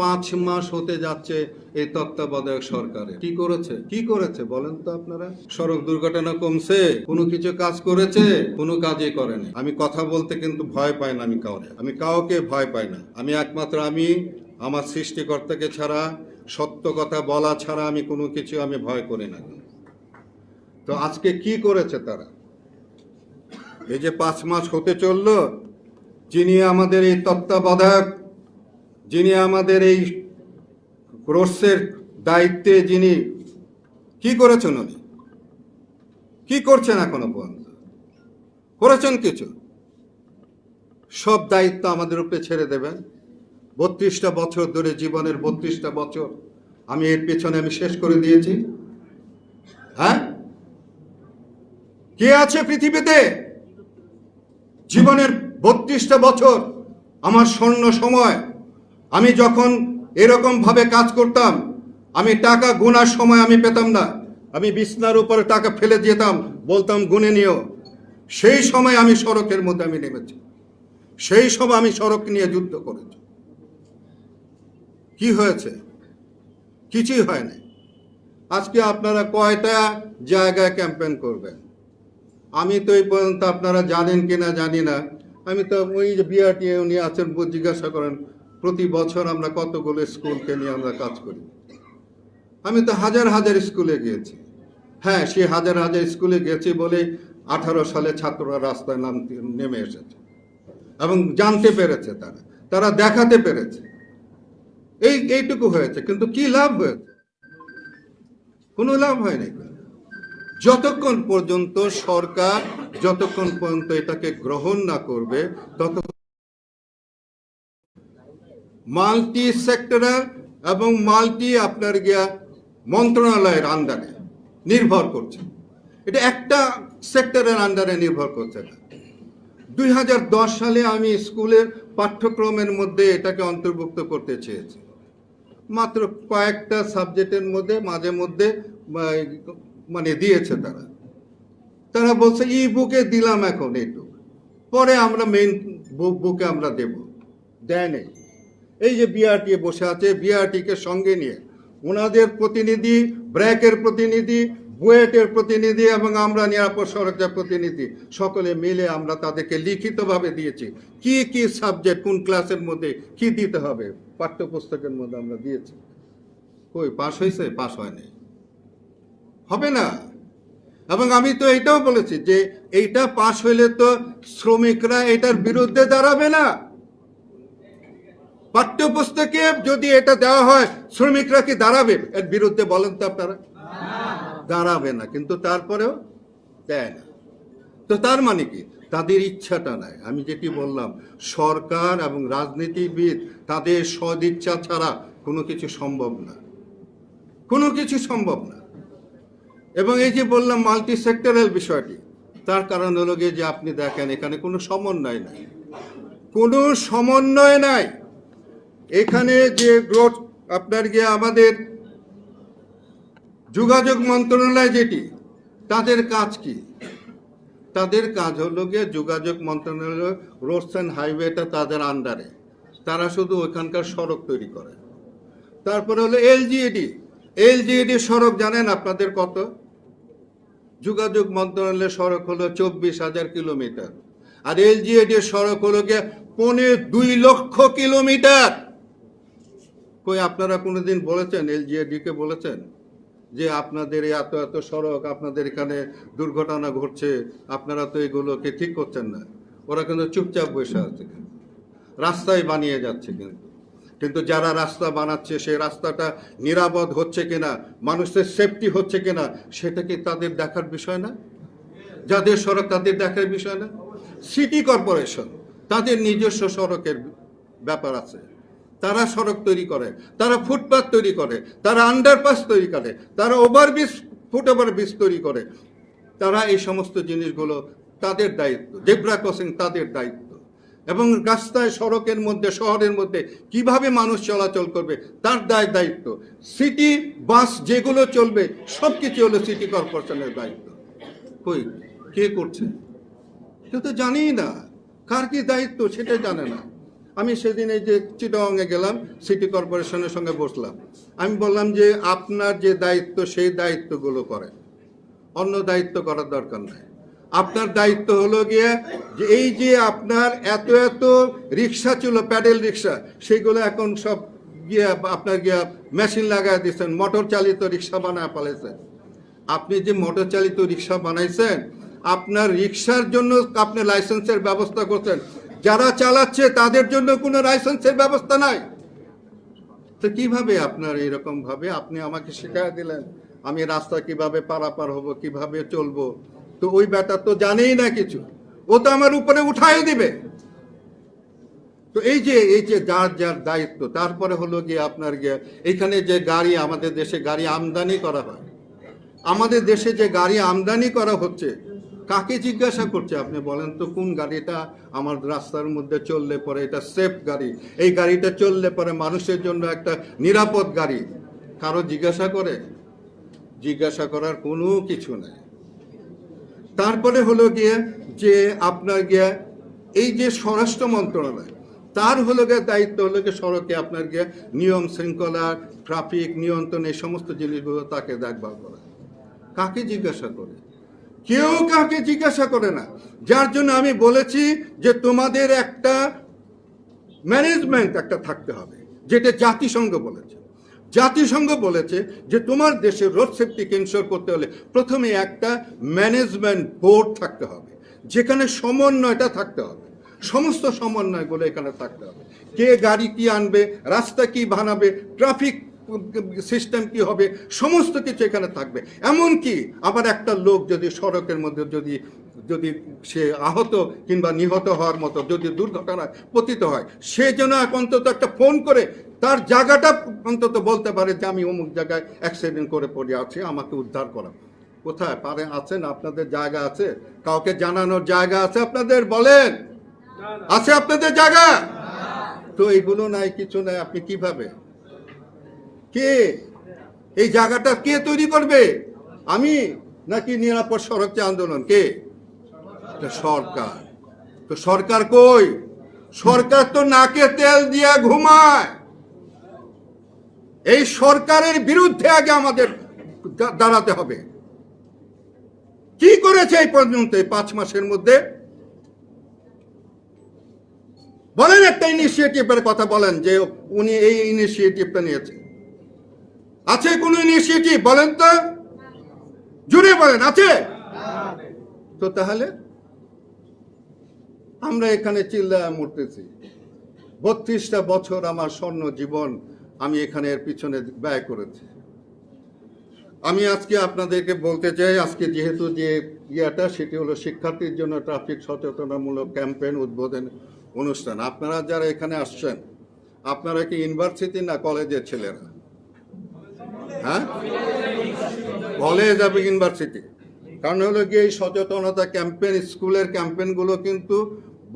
পাঁচ মাস হতে যাচ্ছে এই তত্ত্বাবধায়ক সরকারে কি করেছে? কি করেছে? বলেন তো আপনারা। সড়ক দুর্ঘটনা কমছে, কোনো কিছু কাজ করেছে, কোনো কাজই করেনি। আমি কথা বলতে কিন্তু ভয় পাই না আমি কাউকে আমি কাউকে ভয় পাই না। আমি একমাত্র আমি, আমার সৃষ্টিকর্তাকে ছাড়া, সত্য কথা বলা ছাড়া আমি কোনো কিছু আমি ভয় করি না। তো আজকে কি করেছে তারা? এই যে পাঁচ মাস হতে চলল, যিনি আমাদের এই তত্ত্বাবধায়ক যিনি আমাদের এই কোর্সের দায়িত্বে যিনি কি করেছেন উনি? কি করছেন এখনও পর্যন্ত? করেছেন কিছু? সব দায়িত্ব আমাদের উপরে ছেড়ে দেবেন। বত্রিশটা বছর ধরে জীবনের বত্রিশটা বছর আমি এর পেছনে আমি শেষ করে দিয়েছি। হ্যাঁ? কে আছে পৃথিবীতে? জীবনের বত্রিশটা বছর আমার স্বর্ণ সময় আমি যখন এরকম ভাবে কাজ করতাম, আমি টাকা গোনার সময় আমি পেতাম না। আমি বিছনার উপরে টাকা ফেলে যেতাম, বলতাম, গুনে নিও। সেই সময় আমি সড়কের মধ্যে আমি নেমেছি। সেই সময় আমি সড়ক নিয়ে যুদ্ধ করেছি। কি হয়েছে? কিছুই হয়নি। আজকে আপনারা কয়টা জায়গায় ক্যাম্পেন করবেন? আমি তো এই পর্যন্ত আপনারা জানেন কিনা জানি না। আমি তো ওই যে বিআরটি উনি আছেন জিজ্ঞাসা করেন। প্রতি বছর আমরা কতগুলো স্কুলকে নিয়ে আমরা কাজ করি। আমি তো হাজার হাজার স্কুলে গিয়েছি। হ্যাঁ সে হাজার হাজার স্কুলে গেছি বলে আঠারো সালে ছাত্ররা রাস্তায় নাম নেমে এসেছে এবং জানতে পেরেছে তারা তারা দেখাতে পেরেছে। এই, এইটুকু হয়েছে, কিন্তু কি লাভ হয়েছে? কোনো লাভ হয়নি যতক্ষণ পর্যন্ত সরকার, যতক্ষণ পর্যন্ত এটাকে গ্রহণ না করবে তত মাল্টি সেক্টরাল এবং মাল্টি আপনার গিয়া মন্ত্রণালয়ের আন্ডারে নির্ভর করছে। এটা একটা সেক্টরের আন্ডারে নির্ভর করছে না। দুই হাজার দশ সালে আমি স্কুলের পাঠ্যক্রমের মধ্যে এটাকে অন্তর্ভুক্ত করতে চেয়েছি। মাত্র কয়েকটা সাবজেক্টের মধ্যে, মাঝে মধ্যে মানে দিয়েছে তারা। তারা বলছে ই বুকে দিলাম এখন এইটুক পরে আমরা মেইন বুকে আমরা দেব। দেয় নেই। এই যে বিআরটি বসে আছে বিআরটিকে সঙ্গে নিয়ে ওনাদের প্রতিনিধি, ব্র্যাকের প্রতিনিধি, বুয়েটের প্রতিনিধি এবং আমরা নিরাপদ সড়কের প্রতিনিধি, সকলে মিলে আমরা তাদেরকে লিখিতভাবে দিয়েছি। কি কি সাবজেক্ট কোন ক্লাসের মধ্যে কি দিতে হবে? পাঠ্যপুস্তকের মধ্যে আমরা দিয়েছি। কই, পাশ হয়েছে? পাশ হয়নি। হবে না। এবং আমি তো এটাও বলেছি যে এইটা পাশ হইলে তো শ্রমিকরা এটার বিরুদ্ধে দাঁড়াবে না। পাঠ্যপুস্তকে যদি এটা দেওয়া হয়, শ্রমিকরা কি দাঁড়াবে? এর বিরুদ্ধে বলেন তো আপনারা। দাঁড়াবে না, কিন্তু তারপরেও দেয় না। তো তার মানে কি? তাদের ইচ্ছাটা নাই। আমি যেটি বললাম, সরকার এবং রাজনীতিবিদ তাদের সদিচ্ছা ছাড়া কোনো কিছু সম্ভব না। কোনো কিছু সম্ভব না। এবং এই যে বললাম মাল্টি সেক্টরাল বিষয়টি, তার কারণ হলো যে আপনি দেখেন, এখানে কোনো সমন্বয় নাই। কোনো সমন্বয় নাই। এখানে যে গ্রোথ আপনার গিয়ে আমাদের যোগাযোগ মন্ত্রণালয় যেটি, তাদের কাজ কি? তাদের কাজ হলো গিয়ে যোগাযোগ মন্ত্রণালয়, রোডস অ্যান্ড হাইওয়েটা তাদের আন্ডারে। তারা শুধু ওইখানকার সড়ক তৈরি করে। তারপরে হলো এলজিএডি এলজিএডি সড়ক জানেন আপনাদের কত? যোগাযোগ মন্ত্রণালয়ের সড়ক হলো চব্বিশ হাজার কিলোমিটার। আর এলজিএডি সড়ক হলো গিয়ে পৌনে দুই লক্ষ কিলোমিটার। কই আপনারা কোনোদিন বলেছেন এলজিএডি কে বলেছেন যে আপনাদের এত এত সড়ক, আপনাদের এখানে দুর্ঘটনা ঘটছে, আপনারা তো এগুলোকে ঠিক করছেন না। ওরা কিন্তু চুপচাপ বসে আছে রাস্তায় বানিয়ে যাচ্ছে কিন্তু। কিন্তু যারা রাস্তা বানাচ্ছে, সেই রাস্তাটা নিরাপদ হচ্ছে কিনা, মানুষের সেফটি হচ্ছে কিনা, সেটা কি তাদের দেখার বিষয় না? যাদের সড়ক, তাদের দেখার বিষয় না? সিটি কর্পোরেশন তাদের নিজস্ব সড়কের ব্যাপার আছে। তারা সড়ক তৈরি করে, তারা ফুটপাথ তৈরি করে, তারা আন্ডারপাস তৈরি করে, তারা ওভারব্রিজ ফুট ওভারব্রিজ তৈরি করে। তারা এই সমস্ত জিনিসগুলো তাদের দায়িত্ব জেব্রা ক্রসিং তাদের দায়িত্ব। এবং রাস্তায়, সড়কের মধ্যে, শহরের মধ্যে কীভাবে মানুষ চলাচল করবে তার দায় দায়িত্ব। সিটি বাস যেগুলো চলবে সব কিছু হলো সিটি কর্পোরেশনের দায়িত্ব। কই, কে করছে? কেউ তো জানেই না। কার কি দায়িত্ব সেটা জানে না। আমি সেদিন এই যে চিটংয়ে গেলাম, সিটি কর্পোরেশনের সঙ্গে বসলাম। আমি বললাম যে আপনার যে দায়িত্ব, সেই দায়িত্বগুলো করে অন্য দায়িত্ব করার দরকার নাই। আপনার দায়িত্ব হলো গিয়ে যে এই যে আপনার এত এত রিক্সা ছিল, প্যাডেল রিক্সা, সেগুলো এখন সব গিয়ে আপনার গিয়া মেশিন লাগাই দিচ্ছেন মোটর চালিত রিক্সা বানায় পালাইছেন। আপনি যে মোটর চালিত রিক্সা বানাইছেন, আপনার রিক্সার জন্য আপনি লাইসেন্সের ব্যবস্থা করছেন যারা চালাচ্ছে, তাদের জন্য কোনো লাইসেন্সের ব্যবস্থা নাই। তো কীভাবে আপনার এরকম ভাবে আপনি আমাকে শেখায় দিলেন? আমি রাস্তা কীভাবে পারাপার হব, কীভাবে চলবো? তো ওই ব্যাটা তো জানেই না কিছু। ও তো আমার উপরে উঠাই দিবে। তো এই যে এই যে যার যার দায়িত্ব, তারপরে হলো গিয়ে আপনার গিয়ে এখানে যে গাড়ি, আমাদের দেশে গাড়ি আমদানি করা হয়। আমাদের দেশে যে গাড়ি আমদানি করা হচ্ছে কাকে জিজ্ঞাসা করছে আপনি বলেন তো, কোন গাড়িটা আমার রাস্তার মধ্যে চললে পরে এটা সেফ গাড়ি? এই গাড়িটা চললে পরে মানুষের জন্য একটা নিরাপদ গাড়ি। কারও জিজ্ঞাসা করে? জিজ্ঞাসা করার কোনো কিছু নেই। তারপরে হলো গিয়ে যে আপনার গিয়ে এই যে স্বরাষ্ট্র মন্ত্রণালয়, তার হলো গিয়ে দায়িত্ব হলো গিয়ে সড়কে আপনার গিয়ে নিয়ম শৃঙ্খলা ট্রাফিক নিয়ন্ত্রণ, এই সমস্ত জিনিসগুলো তাকে দেখভাল করা। কাকে জিজ্ঞাসা করে? কেউ কাকে জিজ্ঞাসা করে না। যার জন্য আমি বলেছি যে তোমাদের একটা ম্যানেজমেন্ট একটা থাকতে হবে, যেটা জাতিসংঘ বলেছে। জাতিসংঘ বলেছে যে তোমার দেশে রোড সেফটিকে ইনশোর করতে হলে প্রথমে একটা ম্যানেজমেন্ট বোর্ড থাকতে হবে, যেখানে সমন্বয়টা থাকতে হবে। সমস্ত সমন্বয়গুলো এখানে থাকতে হবে। কে গাড়ি কি আনবে, রাস্তা কি বানাবে, ট্রাফিক সিস্টেম কি হবে? সমস্ত কিছু এখানে থাকবে। এমন কি আবার একটা লোক যদি সড়কের মধ্যে যদি যদি সে আহত কিংবা নিহত হওয়ার মতো যদি দুর্ঘটনায় পতিত হয় সে যেন এক অন্তত একটা ফোন করে তার জায়গাটা অন্তত বলতে পারে যে আমি অমুক জায়গায় অ্যাক্সিডেন্ট করে পড়ে আছি আমাকে উদ্ধার করা। কোথায়? পারে আছেন? আপনাদের জায়গা আছে? কাউকে জানানোর জায়গা আছে আপনাদের? বলেন। আছে আপনাদের জায়গা? তো এইগুলো নাই কিছু নাই আপনি কীভাবে? কে? এই জায়গাটা কে তৈরি করবে? আমি নাকি নিরাপদ সড়ক চা আন্দোলন? কে? সরকার। তো সরকার কই? সরকার তো নাকে তেল দিয়ে ঘুমায়। এই সরকারের বিরুদ্ধে আগে আমাদের দাঁড়াতে হবে। কি করেছে এই পর্যন্ত এই পাঁচ মাসের মধ্যে? বলেন একটা ইনিশিয়েটিভের কথা বলেন যে উনি এই ইনিশিয়েটিভটা নিয়েছে। আছে কোনো ইনিশিয়েটিভ বলেন তো। জুড়ে বলেন, আছে? তো তাহলে আমরা এখানে চিল্লায় মরতেছি। বত্রিশটা বছর আমার স্বর্ণ জীবন আমি এখানে এর পিছনে ব্যয় করেছি। আমি আজকে আপনাদেরকে বলতে চাই, আজকে যেহেতু যে ইয়াটা, সেটি হলো শিক্ষার্থীর জন্য ট্রাফিক সচেতনামূলক ক্যাম্পেইন উদ্বোধন অনুষ্ঠান। আপনারা যারা এখানে আসছেন, আপনারা কি ইউনিভার্সিটি না কলেজের ছেলেরা হ্যাঁ কলেজ এবং ইউনিভার্সিটি। কারণ হলো গিয়ে এই সচেতনতা ক্যাম্পেন স্কুলের ক্যাম্পেনগুলো কিন্তু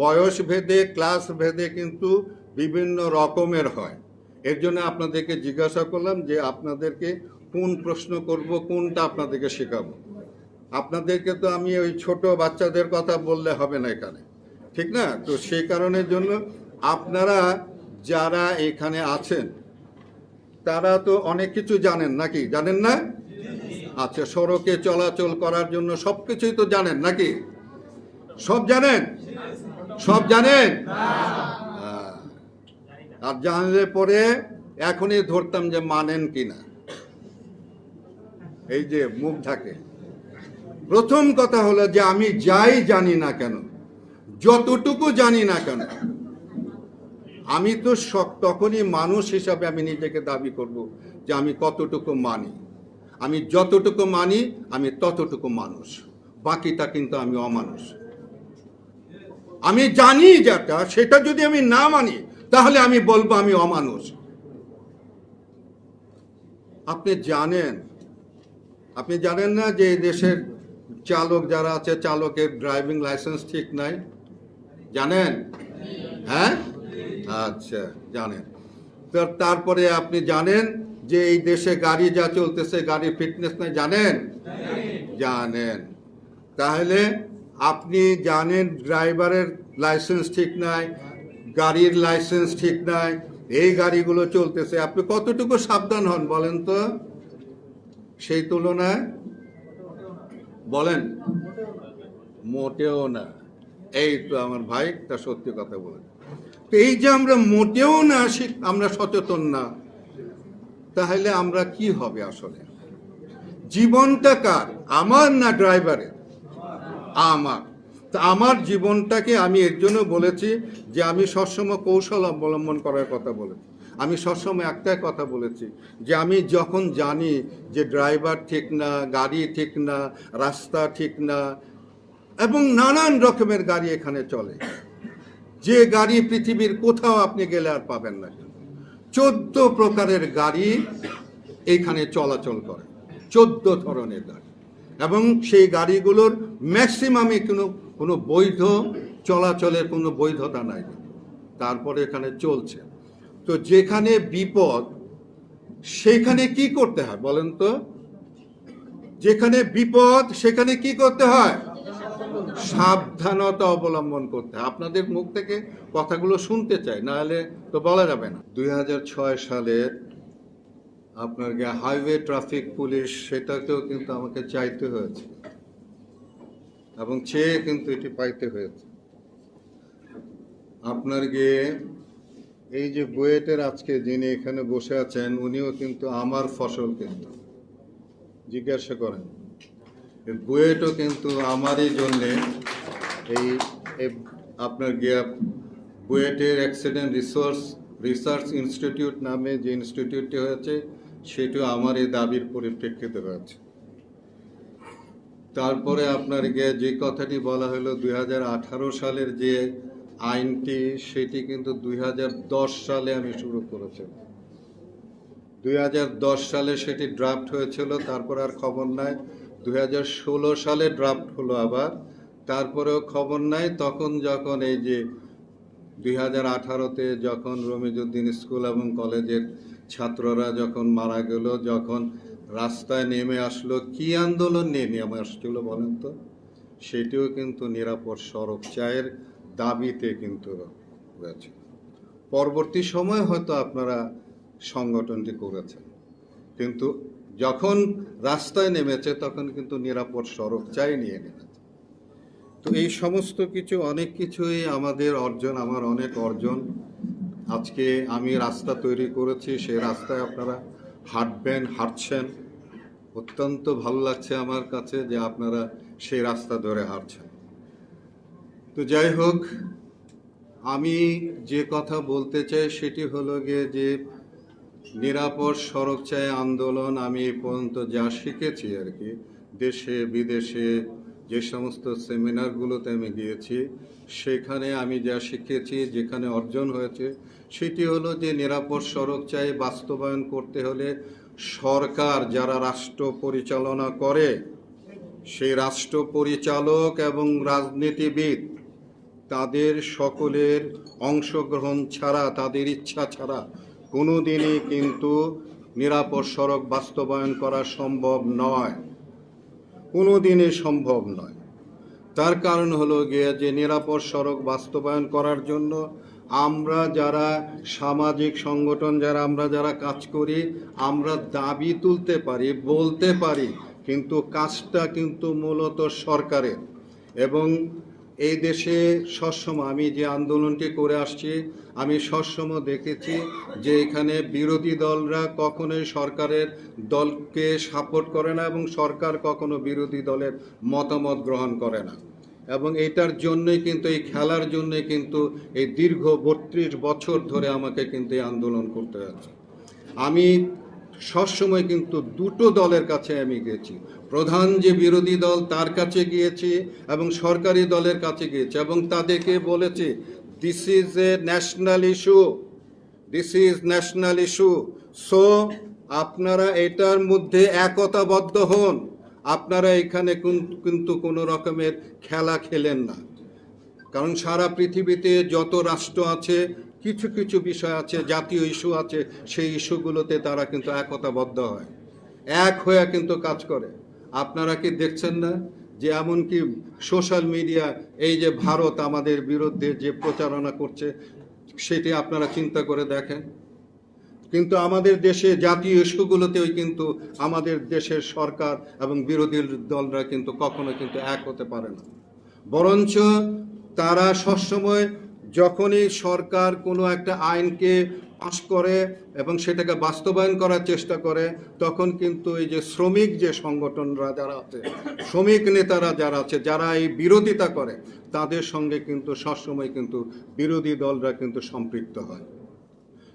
বয়স ভেদে, ক্লাস ভেদে কিন্তু বিভিন্ন রকমের হয়। এর জন্য আপনাদেরকে জিজ্ঞাসা করলাম যে আপনাদেরকে কোন প্রশ্ন করব, কোনটা আপনাদেরকে শেখাবো? আপনাদেরকে তো আমি ওই ছোট বাচ্চাদের কথা বললে হবে না এখানে। ঠিক না? তো সেই কারণের জন্য আপনারা যারা এখানে আছেন, তারা তো অনেক কিছু জানেন নাকি? জানেন না? আচ্ছা সড়কে চলাচল করার জন্য সব কিছুই তো জানেন নাকি? সব জানেন? সব জানেন। আর জানলে পরে এখনই ধরতাম যে মানেন কিনা। এই যে মুখ থাকে প্রথম কথা হলো যে আমি যাই জানি না কেন, যতটুকু জানি না কেন, আমি তো তখনই মানুষ হিসাবে আমি নিজেকে দাবি করব যে আমি কতটুকু মানি। আমি যতটুকু মানি, আমি ততটুকু মানুষ। বাকিটা কিন্তু আমি অমানুষ। আমি জানি যেটা, সেটা যদি আমি না মানি, তাহলে আমি বলব আমি অমানুষ। আপনি জানেন আপনি জানেন না যে দেশের চালক যারা আছে, চালকের ড্রাইভিং লাইসেন্স ঠিক নাই? জানেন? হ্যাঁ? আচ্ছা জানেন। তো তারপরে আপনি জানেন যে এই দেশে গাড়ি যা চলতেছে, গাড়ির ফিটনেস নাই, জানেন? জানেন। তাহলে আপনি জানেন ড্রাইভারের লাইসেন্স ঠিক নাই, গাড়ির লাইসেন্স ঠিক নাই, এই গাড়িগুলো চলতেছে। আপনি কতটুকু সাবধান হন বলেন তো? সেই তুলনায়? বলেন? মোটেও না। এই তো আমার ভাই তা সত্যি কথা বলে তো এই যে আমরা মোটেও না আমরা সচেতন না। তাহলে আমরা কি হবে আসলে? জীবনটা কার? আমার না ড্রাইভারের? আমার। তা আমার জীবনটাকে আমি এর জন্য বলেছি যে আমি সবসময় কৌশল অবলম্বন করার কথা বলেছি। আমি সবসময় একটাই কথা বলেছি যে আমি যখন জানি যে ড্রাইভার ঠিক না, গাড়ি ঠিক না, রাস্তা ঠিক না, এবং নানান রকমের গাড়ি এখানে চলে। যে গাড়ি পৃথিবীর কোথাও আপনি গেলে আর পাবেন না। চোদ্দ প্রকারের গাড়ি এইখানে চলাচল করে, চোদ্দ ধরনের গাড়ি। এবং সেই গাড়িগুলোর ম্যাক্সিমামে কোনো কোনো বৈধ চলাচলের কোনো বৈধতা নাই। তারপরে এখানে চলছে। তো যেখানে বিপদ, সেখানে কি করতে হয় বলেন তো? যেখানে বিপদ, সেখানে কি করতে হয়? সাবধানতা অবলম্বন করতে আপনাদের মুখ থেকে কথাগুলো শুনতে চাই, নাহলে তো বলা যাবে না। দুই সালের আপনার গিয়ে হাইওয়ে ট্রাফিক পুলিশ সেটাকেও কিন্তু আমাকে চাইতে হয়েছে। এবং চেয়ে কিন্তু এটি পাইতে হয়েছে। আপনার গিয়ে এই যে বুয়েটের আজকে যিনি এখানে বসে আছেন, উনিও কিন্তু আমার ফসল কিন্তু জিজ্ঞাসা করেন। বুয়েটও কিন্তু আমারই জন্যে এই আপনার গিয়া বুয়েটের অ্যাক্সিডেন্ট রিসোর্স রিসার্চ ইনস্টিটিউট নামে যে ইনস্টিটিউটটি হয়েছে, সেটিও আমার এই দাবির পরিপ্রেক্ষিতে হয়েছে তারপরে আপনার গিয়ে যে কথাটি বলা হলো, দুই হাজার আঠারো সালের যে আইনটি, সেটি কিন্তু দুই হাজার দশ সালে আমি শুরু করেছিলাম। দুই হাজার দশ সালে সেটি ড্রাফট হয়েছিল, তারপর আর খবর নাই। দু হাজার ষোলো সালে ড্রাফট হলো আবার। তারপরেও খবর নাই। তখন যখন এই যে দুই হাজার আঠারোতে যখন রমিজুদ্দিন স্কুল এবং কলেজের ছাত্ররা যখন মারা গেল, যখন রাস্তায় নেমে আসলো, কি আন্দোলন নিয়ে নেমে আসছিল বলেন তো? সেটিও কিন্তু নিরাপদ সড়ক চায়ের দাবিতে কিন্তু হয়েছে। পরবর্তী সময় হয়তো আপনারা সংগঠনটি করেছেন। কিন্তু যখন রাস্তায় নেমেছে, তখন কিন্তু নিরাপদ সড়ক চাই নিয়ে নেমেছে। তো এই সমস্ত কিছু, অনেক কিছুই আমাদের অর্জন, আমার অনেক অর্জন। আজকে আমি রাস্তা তৈরি করেছি সেই রাস্তায় আপনারা হাঁটবেন, হাঁটছেন। অত্যন্ত ভালো লাগছে আমার কাছে যে আপনারা সেই রাস্তা ধরে হাঁটছেন। তো যাই হোক, আমি যে কথা বলতে চাই সেটি হলো গিয়ে যে নিরাপদ সড়ক চাই আন্দোলন, আমি এই পর্যন্ত যা শিখেছি আর কি, দেশে, বিদেশে, যে সমস্ত সেমিনারগুলোতে আমি গিয়েছি, সেখানে আমি যা শিখেছি, যেখানে অর্জন হয়েছে, সেটি হলো যে নিরাপদ সড়ক চাই বাস্তবায়ন করতে হলে সরকার যারা রাষ্ট্র পরিচালনা করে, সেই রাষ্ট্র পরিচালক এবং রাজনীতিবিদ, তাদের সকলের অংশগ্রহণ ছাড়া, তাদের ইচ্ছা ছাড়া কোনো দিনই কিন্তু নিরাপদ সড়ক বাস্তবায়ন করা সম্ভব নয়। কোনো দিনই সম্ভব নয়। তার কারণ হলো গিয়ে যে নিরাপদ সড়ক বাস্তবায়ন করার জন্য আমরা যারা সামাজিক সংগঠন, যারা আমরা যারা কাজ করি, আমরা দাবি তুলতে পারি, বলতে পারি, কিন্তু কাজটা কিন্তু মূলত সরকারের। এবং এই দেশে সবসময় আমি যে আন্দোলনটি করে আসছি, আমি সবসময় দেখেছি যে এখানে বিরোধী দলরা কখনোই সরকারের দলকে সাপোর্ট করে না এবং সরকার কখনো বিরোধী দলের মতামত গ্রহণ করে না। এবং এটার জন্যই কিন্তু, এই খেলার জন্যই কিন্তু এই দীর্ঘ বত্রিশ বছর ধরে আমাকে কিন্তু এই আন্দোলন করতে হচ্ছে। আমি সবসময় কিন্তু দুটো দলের কাছে আমি গেছি। প্রধান যে বিরোধী দল তার কাছে গিয়েছি এবং সরকারি দলের কাছে গিয়েছি এবং তাদেরকে বলেছি this is a national issue this is national issue so আপনারা এটার মধ্যে একতাবদ্ধ হন। আপনারা এখানে কিন্তু কোনো রকমের খেলা খেলেন না। কারণ সারা পৃথিবীতে যত রাষ্ট্র আছে কিছু কিছু বিষয় আছে, জাতীয় ইস্যু আছে, সেই ইস্যুগুলোতে তারা কিন্তু একতাবদ্ধ হয়। এক হয়ে কিন্তু কাজ করে। আপনারা কি দেখছেন না যে এমনকি সোশ্যাল মিডিয়া, এই যে ভারত আমাদের বিরুদ্ধে যে প্রচারণা করছে, সেটি আপনারা চিন্তা করে দেখেন? কিন্তু আমাদের দেশে জাতীয় ইস্যুগুলোতেও কিন্তু আমাদের দেশের সরকার এবং বিরোধী দলরা কিন্তু কখনো কিন্তু এক হতে পারে না। বরঞ্চ তারা সবসময় যখনই সরকার কোনো একটা আইনকে পাশ করে এবং সেটাকে বাস্তবায়ন করার চেষ্টা করে, তখন কিন্তু এই যে শ্রমিক যে সংগঠনরা যারা আছে, শ্রমিক নেতারা যারা আছে, যারা এই বিরোধিতা করে, তাদের সঙ্গে কিন্তু সবসময় কিন্তু বিরোধী দলরা কিন্তু সম্পৃক্ত হয়।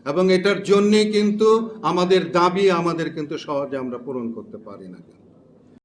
এবং এটার জন্যেই কিন্তু আমাদের দাবি, আমাদের কিন্তু সহজে আমরা পূরণ করতে পারি না